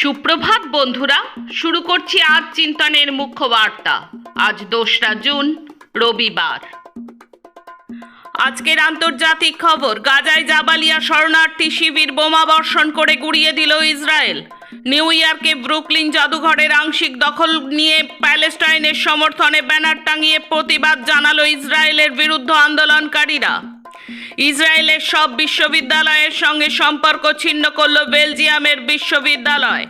সুপ্রভাত, বন্ধুরা। শুরু করছি আজ চিন্তনের মুখ্য বার্তা। আজ দোসরা জুন, রবিবার। আজকের আন্তর্জাতিক খবর, গাজায় জাবালিয়া শরণার্থী শিবির বোমা বর্ষণ করে গুড়িয়ে দিল ইসরায়েল। নিউ ইয়র্কে ব্রুকলিন জাদুঘরের আংশিক দখল নিয়ে প্যালেস্টাইনের সমর্থনে ব্যানার টাঙিয়ে প্রতিবাদ জানালো ইসরায়েলের বিরুদ্ধ আন্দোলনকারীরা। ইসরায়েলের সব বিশ্ববিদ্যালয়ের সঙ্গে সম্পর্ক ছিন্ন করল বেলজিয়ামের বিশ্ববিদ্যালয়।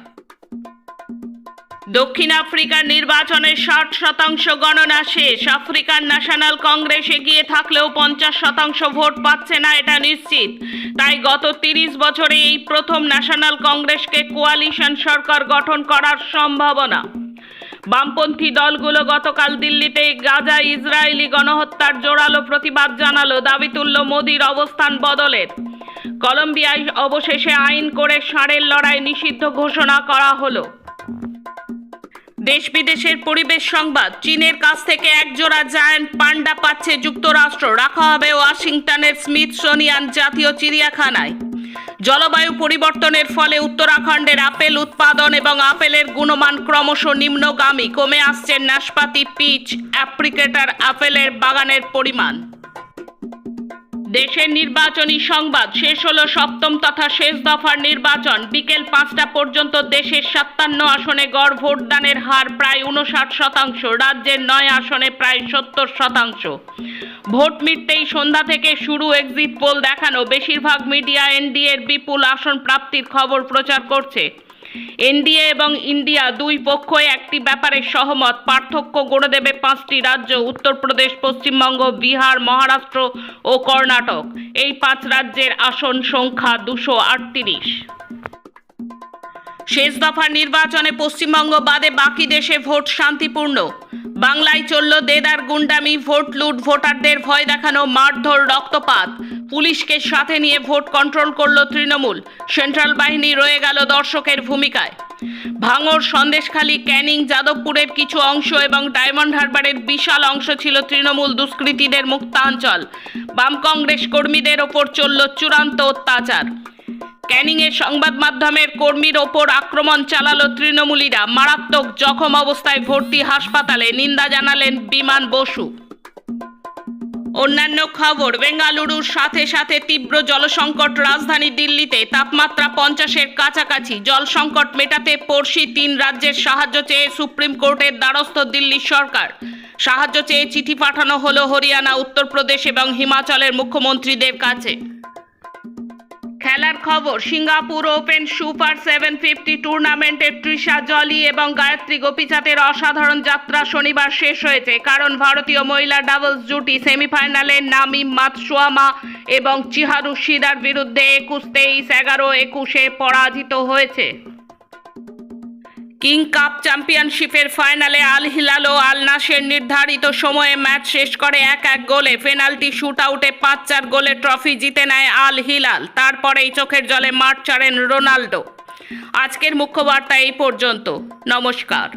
দক্ষিণ আফ্রিকার নির্বাচনের ষাট শতাংশ গণনা শেষ। আফ্রিকান ন্যাশনাল কংগ্রেস এগিয়ে থাকলেও পঞ্চাশ শতাংশ ভোট পাচ্ছে না, এটা নিশ্চিত। তাই গত তিরিশ বছরে এই প্রথম ন্যাশনাল কংগ্রেসকে কোয়ালিশন সরকার গঠন করার সম্ভাবনা। বামপন্থী দলগুলো গতকাল দিল্লিতে গাজা ইসরায়েলি গণহত্যার জোরালো প্রতিবাদ জানালো দাবি তুলল মোদির অবস্থান বদলের কলম্বিয়ায় অবশেষে আইন করে ষাঁড়ের লড়াই নিষিদ্ধ ঘোষণা করা হলো। দেশ বিদেশের পরিবেশ সংবাদ, চীনের কাছ থেকে একজোড়া জায়ান্ট পান্ডা পাচ্ছে যুক্তরাষ্ট্র, রাখা হবে ওয়াশিংটনের স্মিথসোনিয়ান জাতীয় চিড়িয়াখানায়। জলবায়ু পরিবর্তনের ফলে উত্তরাখণ্ডের আপেল উৎপাদন এবং আপেলের গুণমান ক্রমশ নিম্নগামী। কমে আসছে নাশপাতি পিচ, অ্যাপ্রিকেটার আপেলের বাগানের পরিমাণ। দেশের নির্বাচনী সংবাদ শেষ হলো সপ্তম তথা শেষ দফার নির্বাচন। বিকেল পাঁচটা পর্যন্ত দেশের সাতান্ন আসনে গড় ভোটদানের হার প্রায় উনষাট শতাংশ, রাজ্যের নয় আসনে প্রায় সত্তর শতাংশ। ভোট মিটতেই সন্ধ্যা থেকে শুরু এক্সিট পোল দেখানো। বেশিরভাগ মিডিয়া এনডিএর বিপুল আসন প্রাপ্তির খবর প্রচার করছে। এনডিএ এবং ইন্ডিয়া দুই পক্ষই একটি ব্যাপারে সহমত। পার্থক্য গড়ে দেবে পাঁচটি রাজ্য, উত্তরপ্রদেশ, পশ্চিমবঙ্গ, বিহার, মহারাষ্ট্র ও কর্ণাটক। এই পাঁচ রাজ্যের আসন সংখ্যা দুশো আটত্রিশ। শেষ দফার নির্বাচনে পশ্চিমবঙ্গ বাদে বাকি দেশে ভোট শান্তিপূর্ণ। বাংলায় চলল দেদার গুন্ডামি, ভোট লুট, ভোটারদের ভয় দেখানো, মারধর, রক্তপাত। পুলিশকে সাথে নিয়ে ভোট কন্ট্রোল করল তৃণমূল। সেন্ট্রাল বাহিনী রয়ে গেল দর্শকের ভূমিকায়। ভাঙর, সন্দেশখালী, ক্যানিং, যাদবপুরের কিছু অংশ এবং ডায়মন্ড হারবারের বিশাল অংশ ছিল তৃণমূল দুষ্কৃতীদের মুক্তাঞ্চল। বাম কংগ্রেস কর্মীদের ওপর চলল চূড়ান্ত অত্যাচার। ক্যানিংয়ে সংবাদ মাধ্যমের কর্মীর ওপর আক্রমণ চালালো তৃণমূলীরা। মারাত্মক জখম অবস্থায় ভর্তি হাসপাতালে নিন্দা জানালেন বিমান বসু। অন্যান্য খবর, বেঙ্গালুরুর সাথে সাথে তীব্র জলসংকট রাজধানী দিল্লিতে, তাপমাত্রা পঞ্চাশের কাছাকাছি। জল সংকট মেটাতে পড়শি তিন রাজ্যের সাহায্য চেয়ে সুপ্রিম কোর্টের দ্বারস্থ দিল্লি সরকার। সাহায্য চেয়ে চিঠি পাঠানো হলো হরিয়ানা, উত্তরপ্রদেশ এবং হিমাচলের মুখ্যমন্ত্রীদের কাছে। খেলার খবর, Singapore Open Super seven fifty টুর্নামেন্টের তৃষা জলি এবং গায়ত্রী গোপীচাঁদের অসাধারণ যাত্রা শনিবার শেষ হয়েছে। কারণ ভারতীয় মহিলা ডাবলস জুটি সেমিফাইনালে নামি মাতসুয়ামা এবং চিহারু শিদার বিরুদ্ধে একুশ তেইশ এগারো একুশে পরাজিত হয়েছে। কিং কাপ চ্যাম্পিয়নশিপের ফাইনালে আল হিলাল ও আল নাসের নির্ধারিত সময়ে ম্যাচ শেষ করে এক এক গোলে পেনাল্টি শুট আউটে পাঁচ চার গোলে ট্রফি জিতে নেয় আল হিলাল তারপরেই চোখের জলে মাঠ ছাড়েন রোনাল্ডো আজকের মুখ্য বার্তা এই পর্যন্ত। নমস্কার।